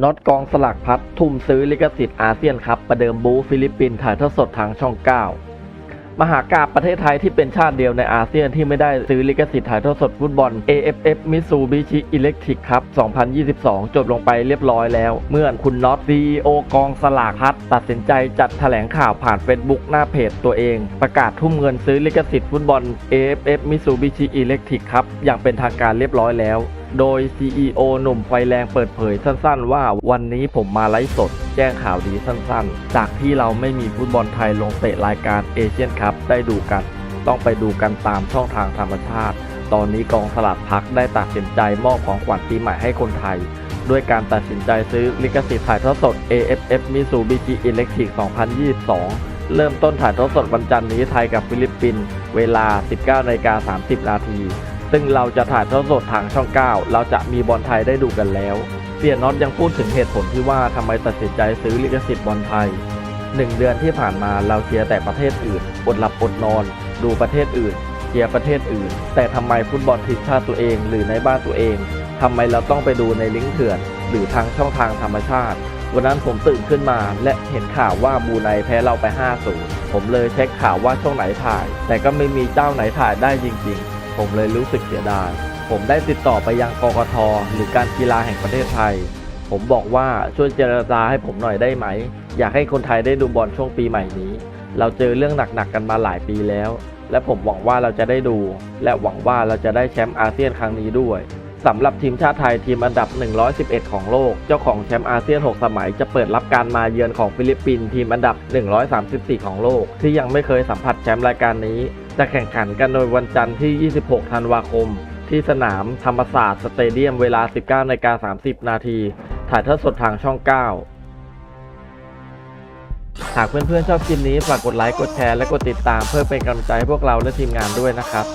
น็อตกองสลากพัดทุ่มซื้อลิขสิทธิ์อาเซียนครับ ประเดิมบูฟิลิปปินส์ถ่ายทอดสดทางช่อง 9 มหากาบประเทศไทยที่เป็นชาติเดียวในอาเซียนที่ไม่ได้ซื้อลิขสิทธิ์ถ่ายทอดสดฟุตบอล AFF Mitsubishi Electric ครับ 2022 จบลงไปเรียบร้อยแล้ว เมื่อคุณน็อต CEO กองสลากพัดตัดสินใจจัดแถลงข่าวผ่าน Facebook หน้าเพจตัวเอง ประกาศทุ่มเงินซื้อลิขสิทธิ์ฟุตบอล AFF Mitsubishi Electric ครับอย่างเป็นทางการเรียบร้อยแล้ว โดย CEO หนุ่มไฟแรงเปิดเผยสั้นๆ ว่าวันนี้ผมมาไลฟ์สด แจ้งข่าวดีสั้นๆ จากที่เราไม่มีฟุตบอลไทยลงเตะรายการเอเชียนคัพได้ดูกัน ต้องไปดูกันตามช่องทางธรรมชาติ ตอนนี้กองสลัดพักได้ตัดสินใจมอบของขวัญปีใหม่ให้คนไทย ด้วยการตัดสินใจซื้อลิขสิทธิ์ถ่ายทอดสด AFF Mitsubishi Electric 2022เริ่มต้นถ่ายทอดสดวันจันทร์นี้ไทยกับฟิลิปปินส์เวลา 19นาฬิกา30 นาที ซึ่งเราจะถ่ายทอดสดทางช่อง 9 เราจะมีบอลไทยได้ดูกันแล้ว เสียน็อตยังพูดถึงเหตุผลที่ว่าทำไมตัดสินใจซื้อลิขสิทธิ์บอลไทย1เดือนที่ผ่านมาเราเชียร์แต่ประเทศอื่นอดหลับอดนอน ดูประเทศอื่นเชียร์ประเทศอื่น แต่ทำไมฟุตบอลทีมชาติตัวเองหรือในบ้านตัวเองทำไมเราต้องไปดูในลิงก์เถื่อน หรือทางช่องทางธรรมชาติ วันนั้นผมตื่นขึ้นมา และเห็นข่าวว่าบูไนแพ้เราไป 5-0 ผมเลยเช็คข่าวว่าช่องไหนถ่าย แต่ก็ไม่มีเจ้าไหนถ่ายได้จริงๆ ผมเลยรู้สึกเสียดาย ผมได้ติดต่อไปยังกกทหรือการกีฬาแห่งประเทศไทย ผมบอกว่าช่วยเจรจาให้ผมหน่อยได้ไหม อยากให้คนไทยได้ดูบอลช่วงปีใหม่นี้ เราเจอเรื่องหนักๆกันมาหลายปีแล้ว และผมหวังว่าเราจะได้ดู และหวังว่าเราจะได้แชมป์อาเซียนครั้งนี้ด้วย สำหรับทีมชาติไทยทีมอันดับ 111 ของโลก เจ้าของแชมป์อาเซียน 6 สมัย จะเปิดรับการมาเยือนของฟิลิปปินส์ทีมอันดับ 134 ของโลก ที่ยังไม่เคยสัมผัสแชมป์รายการนี้ จะแข่งขันกันโดยวันจันทร์ที่ 26 ธันวาคม ที่สนามธรรมศาสตร์สเตเดียมเวลา 19นาา30 นาที ถ่ายทอดสดทางช่อง 9หากเพื่อนๆชอบคลิปนี้ ฝากกดไลค์ กดแชร์ และกดติดตามเพื่อเป็นกำลังใจให้พวกเราและทีมงานด้วยนะครับ